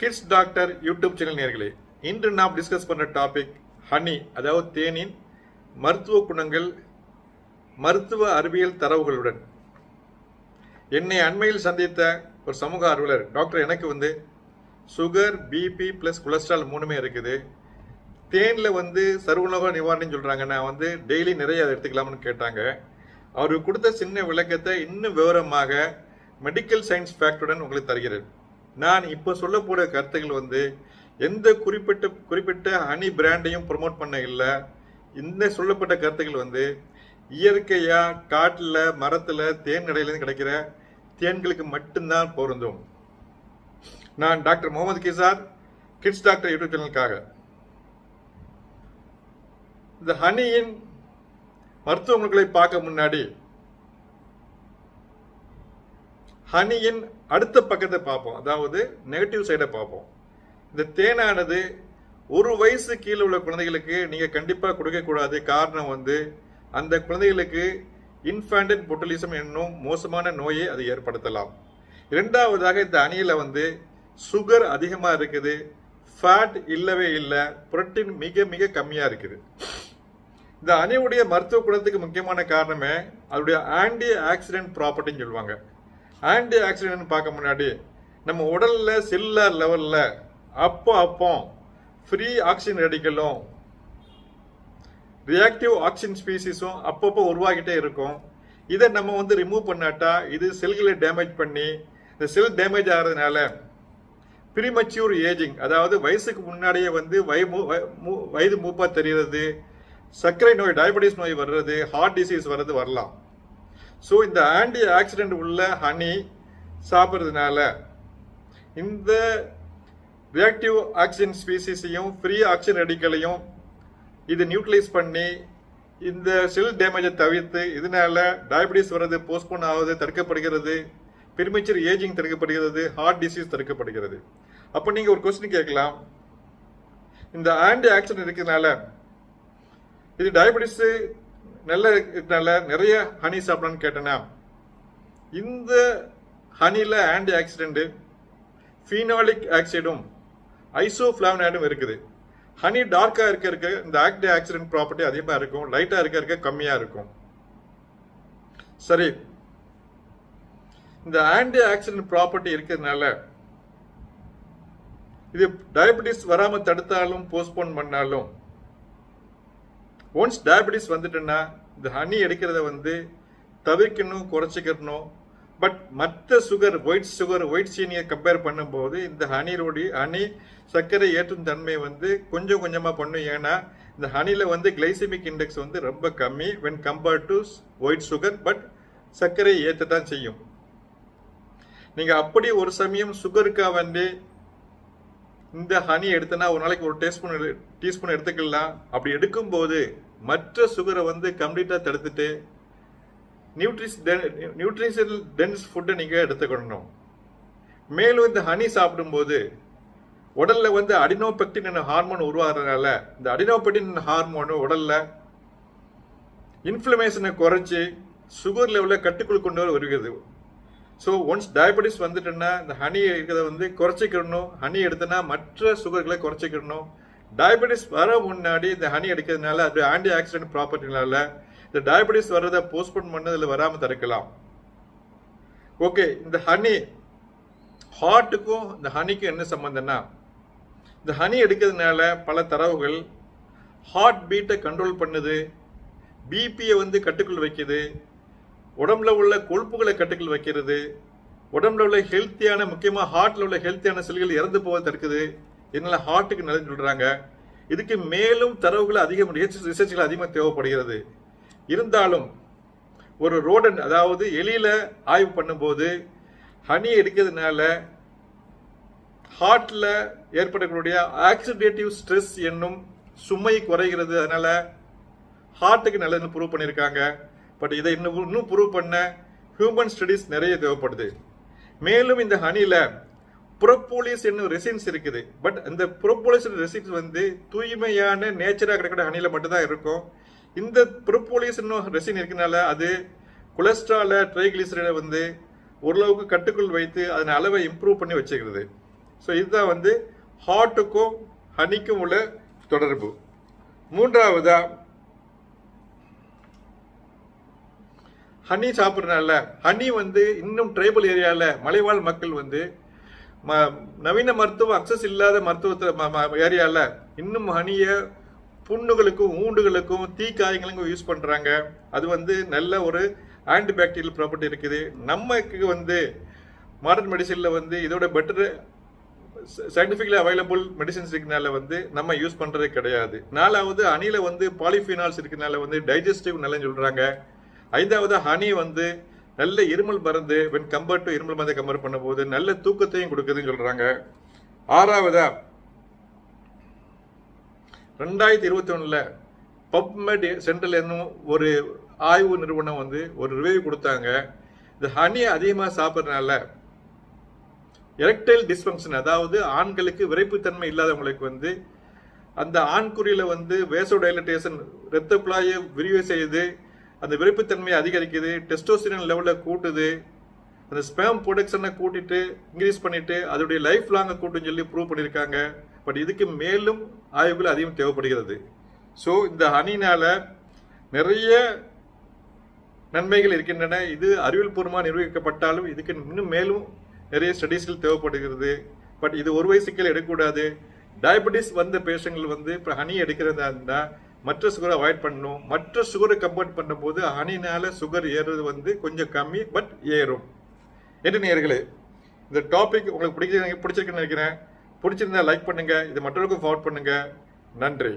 Kids doctor YouTube channel நேர்களே இன்று நாம் டிஸ்கஸ் பண்ணுற டாபிக் ஹனி அதாவது தேனின் மருத்துவ குணங்கள் மருத்துவ அறிவியல் தரவுகளுடன். என்னை அண்மையில் சந்தித்த ஒரு சமூக ஆர்வலர் டாக்டர் எனக்கு வந்து சுகர் பிபி ப்ளஸ் கொலஸ்ட்ரால் மூணுமே இருக்குது. தேனில் வந்து சர்வநோக நிவாரணம் சொல்கிறாங்க நான் வந்து டெய்லி நிறைய அதை எடுத்துக்கலாம்னு கேட்டாங்க. அவருக்கு கொடுத்த சின்ன விளக்கத்தை இன்னும் விவரமாக மெடிக்கல் சயின்ஸ் ஃபேக்டுடன் உங்களுக்கு தருகிறேன். நான் இப்போ சொல்லக்கூடிய கருத்துக்கள் வந்து எந்த குறிப்பிட்ட குறிப்பிட்ட ஹனி பிராண்டையும் ப்ரொமோட் பண்ண இல்லை. இந்த சொல்லப்பட்ட கருத்துக்கள் வந்து இயற்கையாக காட்டில் மரத்தில் தேன் கடையிலேருந்து கிடைக்கிற தேன்களுக்கு மட்டும்தான் பொருந்தும். நான் doctor Muhammad Kisar kids doctor YouTube சேனலுக்காக. இந்த ஹனியின் மருத்துவமனைகளை பார்க்க முன்னாடி ஹனியின் அடுத்த பக்கத்தை பார்ப்போம். அதாவது நெகட்டிவ் சைடை பார்ப்போம். இந்த தேனானது ஒரு வயசு கீழே உள்ள குழந்தைகளுக்கு நீங்கள் கண்டிப்பாக கொடுக்கக்கூடாது காரணம் வந்து அந்த குழந்தைகளுக்கு இன்ஃபேண்டட் பொட்டலிசம் என்னும் மோசமான நோயை அது ஏற்படுத்தலாம். இரண்டாவதாக இந்த அணியில் வந்து சுகர் அதிகமாக இருக்குது. ஃபேட் இல்லவே இல்லை. புரோட்டீன் மிக மிக கம்மியாக இருக்குது. இந்த அணியுடைய மருத்துவ குணத்துக்கு முக்கியமான காரணமே அதோடைய ஆன்டி ஆக்சிடென்ட் ப்ராப்பர்ட்டின்னு சொல்லுவாங்க. ஆன்டி ஆக்சிடென்ட் பார்க்க முன்னாடி நம்ம உடலில் செல்லுலார் லெவலில் அப்போ அப்போ ஃப்ரீ ஆக்சிஜன் ரெடிக்கலும் ரியாக்டிவ் ஆக்சிஜன் ஸ்பீசிஸும் அப்பப்போ உருவாகிட்டே இருக்கும். இதை நம்ம வந்து ரிமூவ் பண்ணாட்டா இது செல்களை டேமேஜ் பண்ணி இந்த செல் டேமேஜ் ஆகிறதுனால ப்ரீமச்சூர் ஏஜிங் அதாவது வயசுக்கு முன்னாடியே வந்து மூ- மூ- வயது மூப்பாக தெரிகிறது சர்க்கரை நோய் டயபெட்டிஸ் நோய் வர்றது ஹார்ட் டிசீஸ் வர்றது வரலாம். ஸோ இந்த ஆன்டி ஆக்சிடென்ட் உள்ள ஹனி சாப்பிட்றதுனால இந்த ரியாக்டிவ் ஆக்சிஜன் ஸ்பீசிஸையும் ஃப்ரீ ஆக்சிஜன் ரெடிக்கலையும் இது நியூட்ரலைஸ் பண்ணி இந்த செல் டேமேஜை தவிர்த்து இதனால டயபிட்டிஸ் வர்றது போஸ்ட்போன் ஆகுது தடுக்கப்படுகிறது பெருமிச்சர் ஏஜிங் தடுக்கப்படுகிறது ஹார்ட் டிசீஸ் தடுக்கப்படுகிறது. அப்போ நீங்கள் ஒரு கொஸ்டின் கேட்கலாம். இந்த ஆன்டி ஆக்சிடென்ட் இருக்கிறதுனால இது டயபிட்டிஸு நல்ல இருக்கனால நிறைய ஹனி சாப்பிடலாம்னு கேட்டேன்னா இந்த ஹனியில் ஆன்டி ஆக்சிடென்ட் ஃபீனாலிக் ஆக்சைடும் ஐசோஃப்ளாவனாய்டும் இருக்குது. ஹனி டார்க்காக இருக்க இருக்க இந்த ஆக்டி ஆக்சிடென்ட் ப்ராப்பர்ட்டி அதிகமாக இருக்கும் லைட்டாக இருக்க இருக்க கம்மியாக இருக்கும். சரி. இந்த ஆன்டி ஆக்சிடென்ட் ப்ராப்பர்ட்டி இருக்கிறதுனால இது டயபெட்டிஸ் வராமல் தடுத்தாலும் போஸ்ட்போன் பண்ணாலும் ஒன்ஸ் டயபிட்டிஸ் வந்துட்டுன்னா இந்த ஹனி எடுக்கிறத வந்து தவிர்க்கணும் குறைச்சிக்கணும். பட் மற்ற சுகர் ஒயிட் சுகர் ஒயிட் சீனியை கம்பேர் பண்ணும்போது இந்த ஹனியோடைய ஹனி சர்க்கரை ஏற்றும் தன்மை வந்து கொஞ்சம் கொஞ்சமாக பண்ணும். ஏன்னா இந்த ஹனியில் வந்து கிளைசிமிக் இண்டெக்ஸ் வந்து ரொம்ப கம்மி when compared to white sugar but சர்க்கரை ஏற்றத்தான் செய்யும். நீங்கள் அப்படி ஒரு சமயம் சுகருக்காக வந்து இந்த ஹனி எடுத்தனா ஒரு நாளைக்கு ஒரு டீஸ்பூன் டீஸ்பூன் எடுத்துக்கலாம். அப்படி எடுக்கும்போது மற்ற சுகரை வந்து கம்ப்ளீட்டாக தடுத்துட்டு நியூட்ரிஸ் நியூட்ரிஷனல் டென்ஸ் ஃபுட்டை நீங்கள் எடுத்துக்கணும். மேலும் இந்த ஹனி சாப்பிடும்போது உடலில் வந்து அடினோபெக்டின் என்ற ஹார்மோன் உருவாகிறதுனால இந்த அடினோபெக்டின் ஹார்மோனு உடலில் இன்ஃப்ளமேஷனை குறைச்சி சுகர் லெவலில் கட்டுக்குள் கொண்டு வர வருகிறது. ஸோ ஒன்ஸ் டயபெட்டிஸ் வந்துட்டுன்னா இந்த ஹனி இருக்கிறத வந்து குறைச்சிக்கிடணும் ஹனி எடுத்தனா மற்ற சுகர்களை குறைச்சிக்கிடணும் டயபெட்டிஸ் வர முன்னாடி இந்த ஹனி எடுக்கிறதுனால அது ஆன்டி ஆக்சிடென்ட் ப்ராப்பர்ட்டினால இந்த டயபெட்டிஸ் வர்றதை போஸ்ட்போன் பண்ணதில் வராமல் தடுக்கலாம். ஓகே இந்த ஹனி ஹார்ட்டுக்கும் இந்த ஹனிக்கும் என்ன சம்மந்தம்னா இந்த ஹனி எடுக்கிறதுனால பல தரவுகள் ஹார்ட் பீட்டை கண்ட்ரோல் பண்ணுது பிபியை வந்து கட்டுக்குள் வைக்குது. உடம்புல உள்ள கொழுப்புகளை கட்டுக்கள் வைக்கிறது. உடம்புல உள்ள ஹெல்த்தியான முக்கியமாக ஹார்ட்டில் உள்ள ஹெல்த்தியான செல்கள் இறந்து போக தடுக்குது. இதனால ஹார்ட்டுக்கு நல்லது சொல்கிறாங்க இதுக்கு மேலும் தரவுகள் அதிகம் ரிசர்ச்கள் அதிகமாக தேவைப்படுகிறது. இருந்தாலும் ஒரு ரோடன் அதாவது எலியில் ஆய்வு பண்ணும்போது ஹனி எடுக்கிறதுனால ஹார்ட்டில் ஏற்படக்கூடிய ஆக்சிடேட்டிவ் ஸ்ட்ரெஸ் என்னும் சுமை குறைகிறது அதனால் ஹார்ட்டுக்கு நல்லதுன்னு ப்ரூவ் பண்ணியிருக்காங்க. பட் இதை இன்னும் இன்னும் ப்ரூவ் பண்ண ஹியூமன் ஸ்டடீஸ் நிறைய தேவைப்படுது. மேலும் இந்த ஹனியில் ப்ரோபோலிஸ் என்னும் ரெசின்ஸ் இருக்குது. பட் இந்த ப்ரோபோலிஸ் ரெசின்ஸ் வந்து தூய்மையான நேச்சராக கிடைக்கிற ஹனியில் மட்டும்தான் இருக்கும். இந்த ப்ரோபோலிஸ் என்னும் ரெசின் இருக்கனால அது கொலஸ்ட்ரால ட்ரைகிளிசரை வந்து ஓரளவுக்கு கட்டுக்குள் வைத்து அதன் அளவை இம்ப்ரூவ் பண்ணி வச்சுக்கிறது. ஸோ இதுதான் வந்து ஹார்ட்டுக்கும் ஹனிக்கும் உள்ள தொடர்பு. மூன்றாவதாக ஹனி சாப்பிட்றனால ஹனி வந்து இன்னும் ட்ரைபல் ஏரியாவில் மலைவாழ் மக்கள் வந்து ம- நவீன மருத்துவம் அக்சஸ் இல்லாத மருத்துவத்தை ஏரியாவில் இன்னும் ஹனியை புண்ணுகளுக்கும் ஊண்டுகளுக்கும் தீக்காயங்களுக்கும் யூஸ் பண்ணுறாங்க அது வந்து நல்ல ஒரு ஆன்டிபாக்டீரியல் ப்ராப்பர்ட்டி இருக்குது. நமக்கு வந்து மாடர்ன் மெடிசனில் வந்து இதோட பெட்டர் சயின்டிஃபிக்லி அவைலபிள் மெடிசன்ஸ் இருக்கனால வந்து நம்ம யூஸ் பண்ணுறது கிடையாது. நாலாவது அணியில் வந்து பாலிஃபினால்ஸ் இருக்கனால வந்து டைஜஸ்டிவ் நல்லன்னு சொல்கிறாங்க ஐந்தாவது ஹனி வந்து நல்ல இருமல் மருந்து வென் கம்பேர்ட் டு இருமல் மருந்தை கம்பேர் பண்ணும்போது நல்ல தூக்கத்தையும் கொடுக்குதுன்னு சொல்கிறாங்க ஆறாவதா? ரெண்டாயிரத்தி இருபத்தி ஒன்றில் பப்மெட் சென்ட்ரல் என்னும் ஒரு ஆய்வு நிறுவனம் வந்து ஒரு ரிவ்யூ கொடுத்தாங்க. இந்த ஹனியை அதிகமாக சாப்பிட்றதுனால எரக்டைல் டிஸ்ஃபங்க்ஷன் அதாவது ஆண்களுக்கு விரைப்புத்தன்மை இல்லாதவங்களுக்கு வந்து அந்த ஆண்குறியில் வந்து வேசோடைலட்டேஷன் இரத்த குழாயை விரிவு செய்து அந்த விரைப்புத்தன்மையை அதிகரிக்குது டெஸ்டோஸ்டிரன் லெவலில் கூட்டுது அந்த ஸ்பேம் ப்ரொடக்ஷனை கூட்டிட்டு இன்க்ரீஸ் பண்ணிட்டு அதோடைய லைஃப் லாங்கை கூட்டுன்னு சொல்லி ப்ரூவ் பண்ணியிருக்காங்க பட் இதுக்கு மேலும் ஆய்வுகள் அதிகம் தேவைப்படுகிறது. ஸோ இந்த ஹனினால் நிறைய நன்மைகள் இருக்கின்றன. இது அறிவியல் பூர்வமாக இதுக்கு இன்னும் மேலும் நிறைய ஸ்டடீஸ்கள் தேவைப்படுகிறது. பட் இது ஒரு வயசுக்கள் எடுக்கக்கூடாது. டயபெட்டிஸ் வந்த பேஷண்ட்கள் வந்து இப்போ ஹனி எடுக்கிறதா இருந்தால் மற்ற சுகரை அவாய்ட் பண்ணணும். மற்ற சுகரை கம்பேர்ட் பண்ணும்போது ஹனினால் சுகர் ஏறுறது வந்து கொஞ்சம் கம்மி பட் ஏறும். என்று நேர்களே இந்த டாபிக் உங்களுக்கு பிடிக்க பிடிச்சிருக்குன்னு நினைக்கிறேன். பிடிச்சிருந்தா லைக் பண்ணுங்கள் இது மற்றவர்களுக்கும் ஃபார்வர்ட் பண்ணுங்கள் நன்றி.